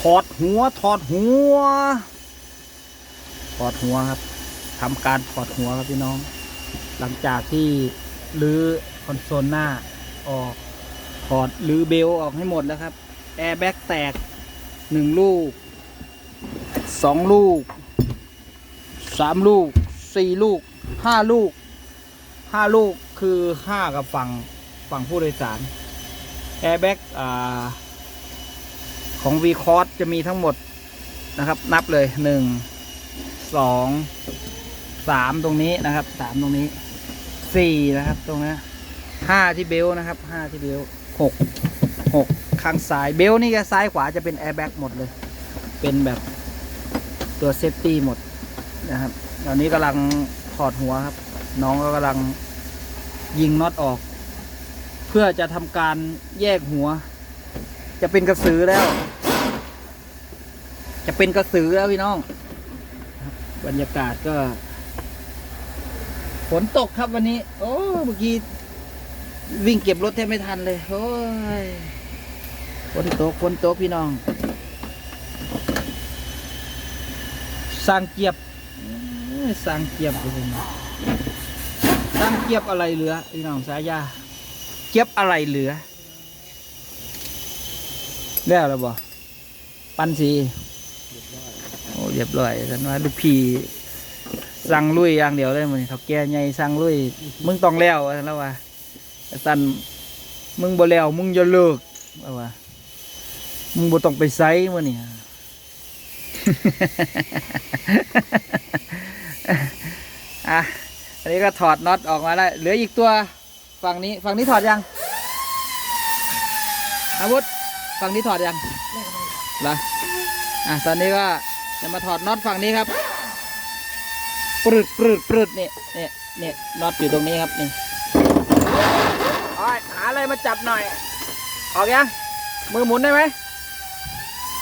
ถอดหัว ถอดหัว ถอดหัวครับทำการถอดหัวครับพี่น้อง หลังจากที่รื้อคอนโซลหน้าออกถอดรื้อเบลออกให้หมดแล้วครับ แอร์แบ็กแตกหนึ่งลูกสองลูกสามลูกสี่ลูกห้าลูกห้าลูกคือห้ากับฝั่งฝั่งผู้โดยสารแอร์แบ็กอ่า ของ v c o r s จะมีทั้งหมดนะครับ นับเลยหนึ่งสองสามตรงนี้นะครับสามตรงนี้สี่นะครับ ตรงนี้ห้าที่เบลต์นะครับห้าที่เบลต์หกหกข้างซ้ายเบลต์นี่ก็ซ้ายขวาจะเป็นแอร์แบ็กหมดเลย เป็นแบบตัวเซฟตี้หมดนะครับตอนนี้กำลังถอดหัวครับ น้องก็กำลังยิงน็อตออก เพื่อจะทำการแยกหัว จะเป็นกระสือแล้ว จะเป็นกระสือแล้วพี่น้อง บรรยากาศก็ ฝนตกครับวันนี้ โอ้เมื่อกี้วิ่งเก็บรถแทบไม่ทันเลย โอ้ยฝนตกฝนตกพี่น้อง สร้างเกียบสร้างเกียบเลยนะสร้างเกียบอะไรเหลือพี่น้องสายาเกียบอะไรเหลือ แล้วหรือบ่ปันสีโอ้เรียบร้อยฉันว่าลูกพี่สั่งลุยอย่างเดียวเลยมันเขาแก่ใหญ่สั่งลุย มึงต้องแล้วว่าซั่นแล้วว่าต่สันมึงบ่แล้วมึงอย่าเลิกว่าว่ามึงบ่ต้องไปไซมื้อนี่อะอันนี้ก็ถอดน็อตออกมาได้เหลืออีกตัวฝั่งนี้ฝั่งนี้ถอดยังอาวุธ ฝั่งนี้ถอดยังเหรออะตอนนี้ก็จะมาถอดน็อตฝั่งนี้ครับปรึดปรึดปรึดเนี่ยเนี่ยเนี่ยน็อตอยู่ตรงนี้ครับนี่โอ้ยหาอะไรมาจับหน่อย ออกยังมือหมุนได้ไหม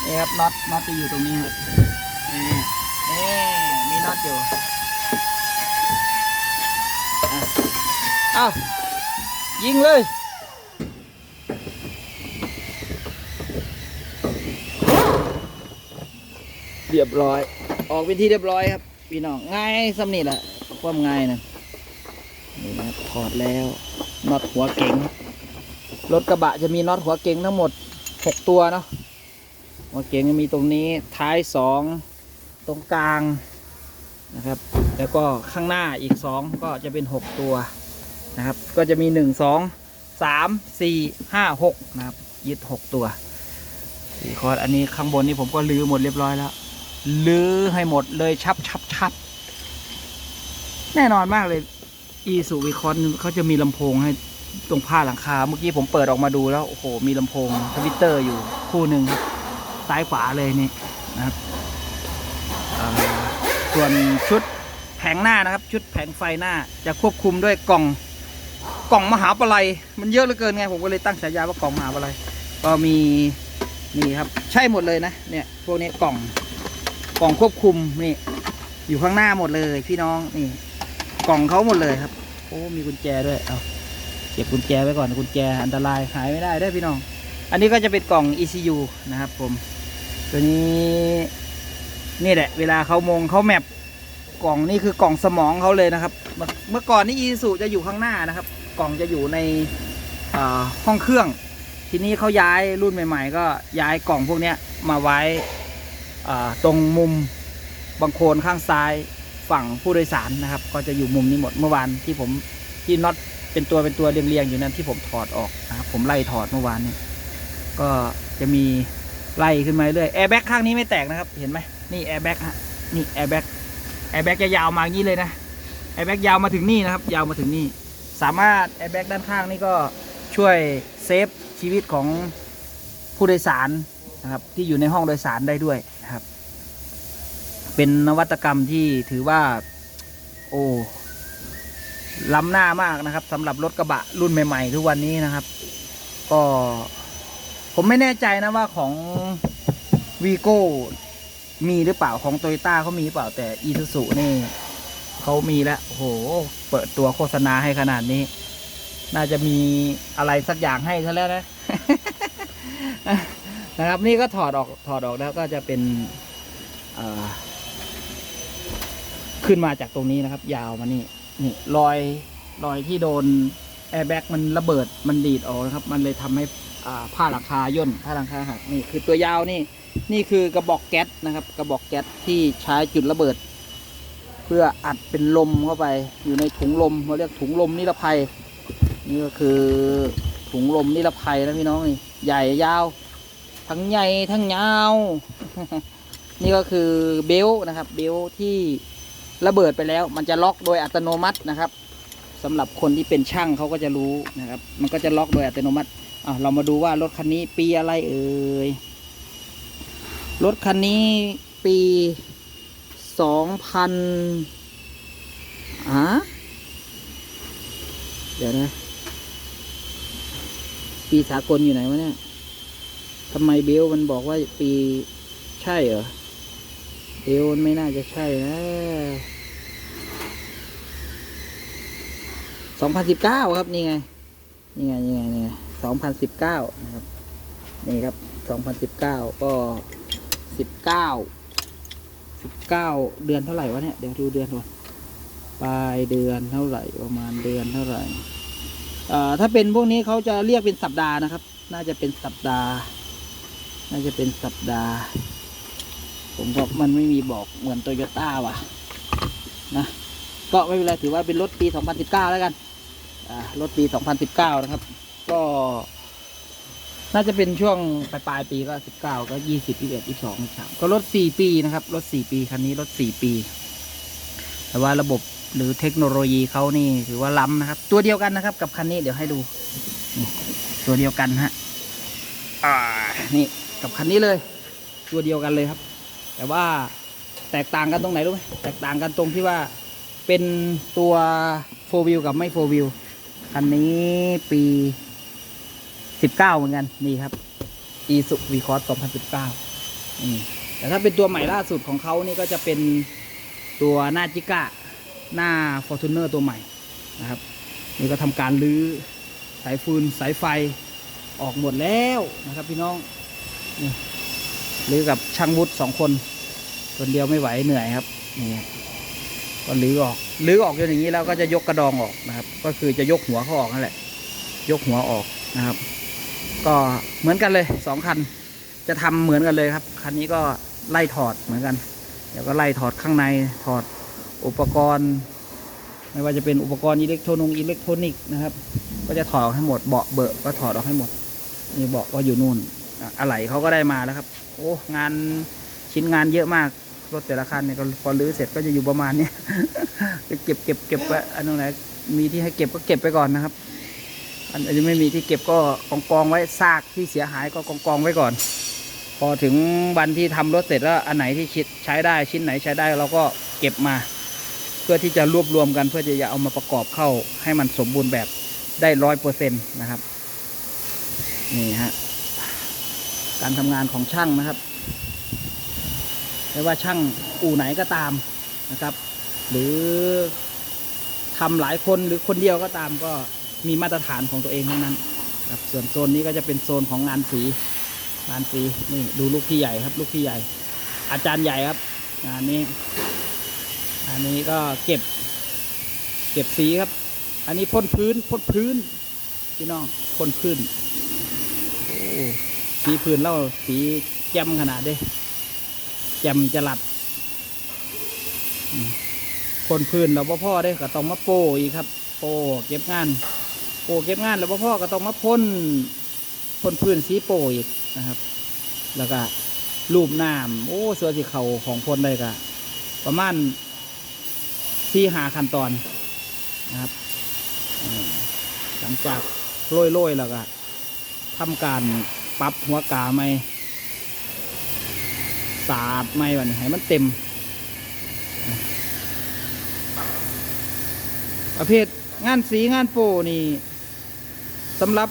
นี่ครับน็อตน็อตจะอยู่ตรงนี้ครับนี่นี่มีน็อตอยู่อะเอ้ายิงเลย รียบร้อย ออกเป็นที่เรียบร้อยครับ พี่น้องง่ายสำนีแหละความง่ายนะนี่นะถอดแล้วน็อตหัวเก๋งรถกระบะจะมีน็อตหัวเก๋งทั้งหมดหกตัวเนาะหัวเก๋งจะมีตรงนี้ท้ายสองตรงกลางนะครับ แล้วก็ข้างหน้าอีกสองก็จะเป็นหกตัวนะครับ ก็จะมีหนึ่งสองสามสี่ห้าหกนะครับยึดหกตัวสี่คอร์ดอันนี้ข้างบนนี่ผมก็ลื้อหมดเรียบร้อยแล้ว ลื้อให้หมดเลยชับชับชับแน่นอนมากเลย อีสุวิคอนเขาจะมีลำโพงให้ตรงผ้าหลังคา เมื่อกี้ผมเปิดออกมาดูแล้ว โอ้โห มีลำโพงทวิตเตอร์อยู่คู่หนึ่งครับ ซ้ายขวาเลยนี่นะครับส่วนชุดแผงหน้านะครับ ชุดแผงไฟหน้าจะควบคุมด้วยกล่องกล่องมหาปลัยมันเยอะเหลือเกินไง ผมก็เลยตั้งฉายาว่ากล่องมหาปลัยก็มีนี่ครับ ใช่หมดเลยนะเนี่ยพวกนี้กล่อง กล่องควบคุมนี่ อยู่ข้างหน้าหมดเลยพี่น้องนี่ กล่องเขาหมดเลยครับ โอ้มีกุญแจด้วยเอาเก็บกุญแจไว้ก่อนกุญแจอันตรายหายไม่ได้เด้วยพี่น้อง อันนี้ก็จะเป็นกล่อง ECU นะครับ ผม ตัวนี้นี่แหละ เวลาเขามงเขาแมปกล่องนี่คือกล่องสมองเขาเลยนะครับ เมื่อก่อนนี่อีสุจะอยู่ข้างหน้านะครับ กล่องจะอยู่ในห้องเครื่อง ทีนี้เขาย้ายรุ่นใหม่ ๆ ก็ย้ายกล่องพวกนี้มาไว้ ตรงมุมบังโคลนข้างซ้ายฝั่งผู้โดยสารนะครับ ก็จะอยู่มุมนี้หมดเมื่อวานที่ผมที่น็อตเป็นตัวเป็นตัวเรียงๆอยู่นั้นที่ผมถอดออกนะครับผมไล่ถอดเมื่อวานนี้ก็จะมีไล่ขึ้นมาเรื่อยแอร์แบ็กข้างนี้ไม่แตกนะครับ เห็นไหมนี่แอร์แบ็กฮะนี่แอร์แบ็กแอร์แบ็กจะยาวมาอย่างนี้เลยนะแอร์แบ็กยาวมาถึงนี่นะครับ ยาวมาถึงนี่สามารถแอร์แบ็กด้านข้างนี่ก็ช่วยเซฟชีวิตของผู้โดยสารนะครับที่อยู่ในห้องโดยสารได้ด้วย เป็นนวัตกรรมที่ถือว่า โอ้ล้ำหน้ามากนะครับสำหรับรถกระบะรุ่นใหม่ ๆ ทุกวันนี้นะครับ ก็ ผมไม่แน่ใจนะว่าของวีโก้มีหรือเปล่าของโตโยต้าเขามีเปล่าแต่อีซูซูนี่เขามีแล้วโอ้โห เปิดตัวโฆษณาให้ขนาดนี้ น่าจะมีอะไรสักอย่างให้ซะแล้วนะ นะครับ นี่ก็ถอดออกถอดออกแล้วก็จะเป็น เอ่อ ขึ้นมาจากตรงนี้นะครับ ยาวมานี่นี่รอยรอยที่โดนแอร์แบ็กมันระเบิดมันดีดออกนะครับ มันเลยทำให้ผ้าหลังคาย่นผ้าหลังคาหักนี่คือตัวยาวนี่ นี่คือกระบอกแก๊สนะครับ กระบอกแก๊สที่ใช้จุดระเบิด เพื่ออัดเป็นลมเข้าไป อยู่ในถุงลมเขาเรียกถุงลมนิรภัย นี่ก็คือถุงลมนิรภัยนะพี่น้องนี่ใหญ่ยาว ทั้งใหญ่ทั้งยาว นี่ก็คือเบลต์นะครับ เบลต์ที่ ระเบิดไปแล้ว มันจะล็อกโดยอัตโนมัตินะครับสำหรับคนที่เป็นช่างเขาก็จะรู้นะครับ มันก็จะล็อกโดยอัตโนมัติอะเรามาดูว่ารถคันนี้ปีอะไรเอ่ยรถคันนี้ปีสองพันอะเดี๋ยวนะปีสากลอยู่ไหนวะเนี่ยทำไมเบลมันบอกว่าปีใช่เหรอ เบลมันไม่น่าจะใช่นะสองพันสิบเก้าครับนี่ไง นี่ไง นี่ไงนี่ไงสองพันสิบเก้านะครับ นี่ครับสองพันสิบเก้าก็สิบเก้าสิบเก้าเดือนเท่าไหร่วะเนี่ย เดี๋ยวดูเดือนก่อนปลายเดือนเท่าไหร่ประมาณเดือนเท่าไหร่อ่าถ้าเป็นพวกนี้เขาจะเรียกเป็นสัปดาห์นะครับ น่าจะเป็นสัปดาห์ น่าจะเป็นสัปดาห์ ผมบอกมันไม่มีบอกเหมือนโตโยต้าว่ะนะก็ไม่เป็นไรถือว่าเป็นรถปี 2019 แล้วกันอ่ารถปี 2019 นะครับ ก็น่าจะเป็นช่วงปลายปลายปีก็ 19 ก็ 20 21 22 23ก็รถ 4 ปีนะครับ รถ 4 ปีคันนี้รถ 4 ปี แต่ว่าระบบหรือเทคโนโลยีเขานี่ถือว่าล้ำนะครับ ตัวเดียวกันนะครับ กับคันนี้เดี๋ยวให้ดู ตัวเดียวกันฮะอ่านี่กับคันนี้เลย ตัวเดียวกันเลยครับ แต่ว่าแตกต่างกันตรงไหนรู้ไหมแตกต่างกันตรงที่ว่าเป็นตัวโฟวิวกับไม่โฟวิวคันนี้ปีสิบเหมือนกัน นี่ครับ e s u v c o s 2019แต่ถ้าเป็นตัวใหม่ล่าสุดของเขานี่ก็จะเป็นตัวหน้าจิก้าหน้า Fortuner ตัวใหม่นะครับ นี่ก็ทำการรื้อสายฟืนสายไฟออกหมดแล้วนะครับพี่น้องนี่ หรือกับช่างวุฒิสองคน คนเดียวไม่ไหวเหนื่อยครับนี่ก็รื้อออกรื้อออกจนอย่างนี้แล้วก็จะยกกระดองออกนะครับ ก็คือจะยกหัวเขาออกนั่นแหละ ยกหัวออกนะครับ ก็เหมือนกันเลยสองคัน จะทำเหมือนกันเลยครับ คันนี้ก็ไล่ถอดเหมือนกัน เดี๋ยวก็ไล่ถอดข้างในถอดอุปกรณ์ ไม่ว่าจะเป็นอุปกรณ์อิเล็กทรอนิกส์อิเล็กทรอนิกส์นะครับ ก็จะถอดออกให้หมดเบาะเบอะก็ถอดออกให้หมดนี่เบาะก็อยู่นู่น อะไหล่เขาก็ได้มาแล้วครับ โอ้งานชิ้นงานเยอะมาก รถแต่ละคันเนี่ยพอรื้อเสร็จก็จะอยู่ประมาณเนี้ยก็เก็บเก็บเก็บไว้อันไหนมีที่ให้เก็บก็เก็บไปก่อนนะครับอันอันนี้ไม่มีที่เก็บก็กองกองไว้ซากที่เสียหายก็กองกองไว้ก่อน พอถึงวันที่ทำรถเสร็จแล้วอันไหนที่ชิดใช้ได้ชิ้นไหนใช้ได้เราก็เก็บมา เพื่อที่จะรวบรวมกันเพื่อจะเอามาประกอบเข้าให้มันสมบูรณ์แบบได้ร้อยเปอร์เซ็นต์นะครับ นี่ฮะ การทำงานของช่างนะครับไม่ว่าช่างอู่ไหนก็ตามนะครับ หรือทำหลายคนหรือคนเดียวก็ตามก็มีมาตรฐานของตัวเองทั้งนั้นครับส่วนโซนนี้ก็จะเป็นโซนของงานสีงานสีนี่ดูลูกพี่ใหญ่ครับ ลูกพี่ใหญ่ อาจารย์ใหญ่ครับงานนี้อันนี้ก็เก็บ เก็บสีครับ อันนี้พ่นพื้นพ่นพื้นพี่น้องพ่นพื้นโอ้ สีพื้นเล่าสีแจ่มขนาดเด้แจ่มจะหลัดอืมพ่นพื้นเราพ่อพ่อได้ก็ต้องมาโปอีกครับ โปเก็บงาน โปเก็บงานแล้วพ่อก็ต้องมาพ่นพ่นพื้นสีโปอีกนะครับ แล้วก็รูปน้ำโอ้เสือสีเขาของพ่นเลยก็ประมาณที่หาขั้นตอนนะครับหลังจากโรยๆแล้วก็ทำการ ปรับหัวกาไม่สาดไม่วันให้มันเต็ม ประเภทงานสีงานโปนี่สำหรับ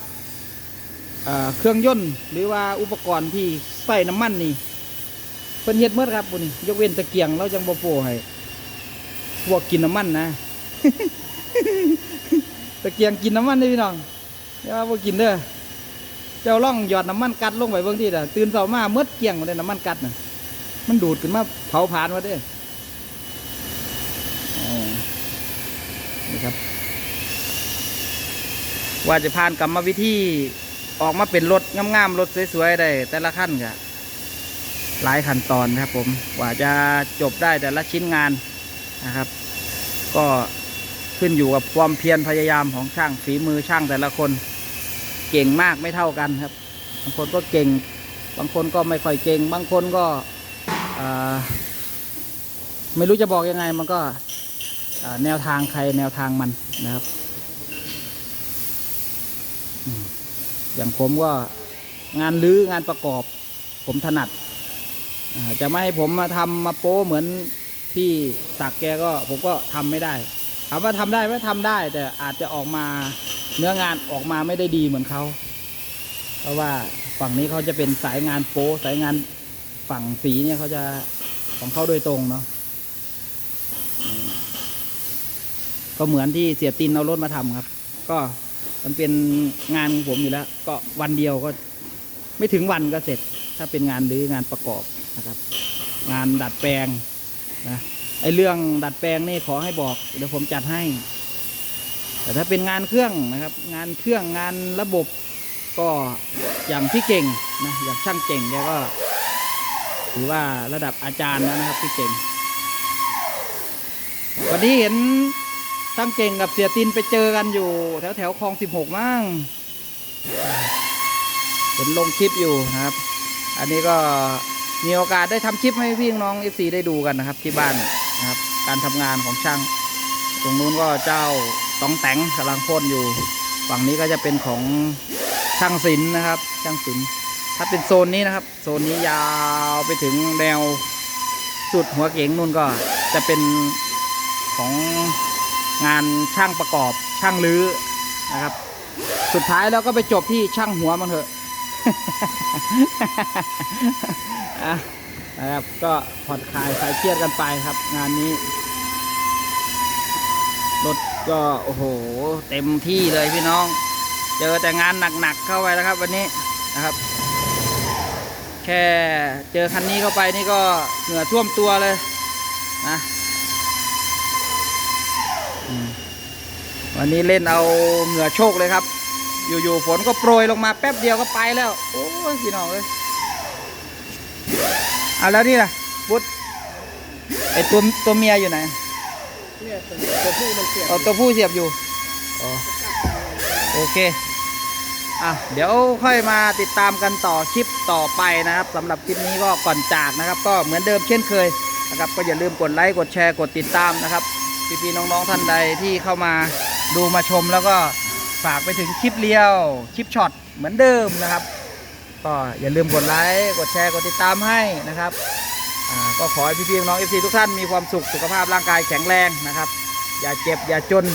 เครื่องยนต์หรือว่าอุปกรณ์ที่ใส่น้ำมันนี่เป็นเฮ็ดเมื่อครับปุ่นี่ยกเว้นตะเกียงเราจังบ่โปให้พวกกินน้ำมันนะตะเกียงกินน้ำมันได้พี่น้องอย่าว่าพวกกินเด้อ เจ้าล่องหยอดน้ำมันกัดลงไปเบื้องที่น่ะตื่นเช้ามาเมื่อเกี่ยงหมดเลยน้ำมันกัดน่ะ มันดูดขึ้นมาเผาผลาญมาด้ออ๋อนี่ครับ ว่าจะผ่านกรรมวิธีออกมาเป็นรถงามๆรถสวยๆได้ แต่ละขั้นก็หลายขั้นตอนครับผมกว่าจะจบได้แต่ละชิ้นงานนะครับ ก็ขึ้นอยู่กับความเพียรพยายามของช่างฝีมือช่างแต่ละคน เก่งมากไม่เท่ากันครับ บางคนก็เก่ง บางคนก็ไม่ค่อยเก่ง บางคนก็ไม่รู้จะบอกยังไง มันก็แนวทางใครแนวทางมันนะครับ อย่างผมก็งานรื้องานประกอบ ผมถนัดจะไม่ให้ผมมาทำมาโป้เหมือนพี่สักแกก็ผมก็ทำไม่ได้ถามว่าทำได้ไหมทำได้ แต่อาจจะออกมา เนื้องานออกมาไม่ได้ดีเหมือนเขา เพราะว่าฝั่งนี้เขาจะเป็นสายงานโป้สายงานฝั่งสีเนี่ยเขาจะของเขาโดยตรงเนาะก็เหมือนที่เสียตินเอารถมาทำครับ ก็มันเป็นงานของผมอยู่แล้ว ก็วันเดียวก็ ไม่ถึงวันก็เสร็จ ถ้าเป็นงานหรืองานประกอบนะครับ งานดัดแปลงนะไอเรื่องดัดแปลงนี่ขอให้บอก เดี๋ยวผมจัดให้ แต่ถ้าเป็นงานเครื่องนะครับ งานเครื่องงานระบบก็อย่างพี่เก่งนะอย่างช่างเก่งแกก็ถือว่าระดับอาจารย์แล้วนะครับพี่เก่ง วันนี้เห็นช่างเก่งกับเสียตินไปเจอกันอยู่ แถวแถวคลองสิบหกมั้งเห็นลงคลิปอยู่นะครับ อันนี้ก็มีโอกาสได้ทำคลิปให้พี่น้องเอฟซีได้ดูกันนะครับ ที่บ้านนะครับ การทำงานของช่าง ตรงนู้นก็เจ้า ต้องแต่งกำลังพ่นอยู่ ฝั่งนี้ก็จะเป็นของช่างศิลป์นะครับ ช่างศิลป์ถ้าเป็นโซนนี้นะครับ โซนนี้ยาวไปถึงแนวสุดหัวเก๋งนู่นก็จะเป็นของงานช่างประกอบช่างรื้อนะครับ สุดท้ายแล้วก็ไปจบที่ช่างหัวมันเถอะอะนะครับก็ผ่อนคลายคลายเครียดกันไปครับ งานนี้รถ ก็โอ้โหเต็มที่เลยพี่น้อง เจอแต่งานหนักๆเข้าไปแล้วครับวันนี้นะครับ แค่เจอคันนี้เข้าไปนี่ก็เหงื่อท่วมตัวเลยนะวันนี้เล่นเอาเหงื่อโชกเลยครับ อยู่ๆฝนก็โปรยลงมาแป๊บเดียวก็ไปแล้ว โอ้ยพี่น้องเลยเอาแล้วนี่ล่ะบุตรไอตัวตัวเมียอยู่ไหน เนี่ยตัวผู้มันเสียบเอาตัวผู้เสียบอยู่อ๋อโอเคอะเดี๋ยวค่อยมาติดตามกันต่อคลิปต่อไปนะครับสำหรับคลิปนี้ก็ก่อนจากนะครับ ก็เหมือนเดิมเช่นเคยนะครับ ก็อย่าลืมกดไลค์กดแชร์กดติดตามนะครับพี่ๆน้องๆท่านใดที่เข้ามาดูมาชมแล้วก็ฝากไปถึงคลิปเลี้ยวคลิปช็อตเหมือนเดิมนะครับ ก็อย่าลืมกดไลค์กดแชร์กดติดตามให้นะครับ ก็ขอให้พี่ๆน้องเอฟซีทุกท่านมีความสุขสุขภาพร่างกายแข็งแรงนะครับ อย่าเจ็บอย่าจน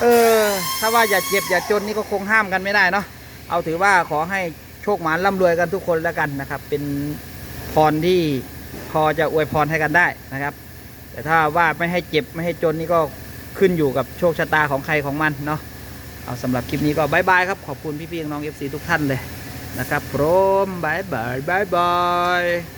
เออถ้าว่าอย่าเจ็บอย่าจนนี่ก็คงห้ามกันไม่ได้เนาะเอาถือว่าขอให้โชคหมานร่ำรวยกันทุกคนแล้วกันนะครับ เป็นพรที่พอจะอวยพรให้กันได้นะครับ แต่ถ้าว่าไม่ให้เจ็บไม่ให้จนนี่ก็ขึ้นอยู่กับโชคชะตาของใครของมันเนาะเอาสำหรับคลิปนี้ก็บายบายครับขอบคุณพี่ๆน้องเอฟซีทุกท่านเลยนะครับพร้อมบายบายบายบาย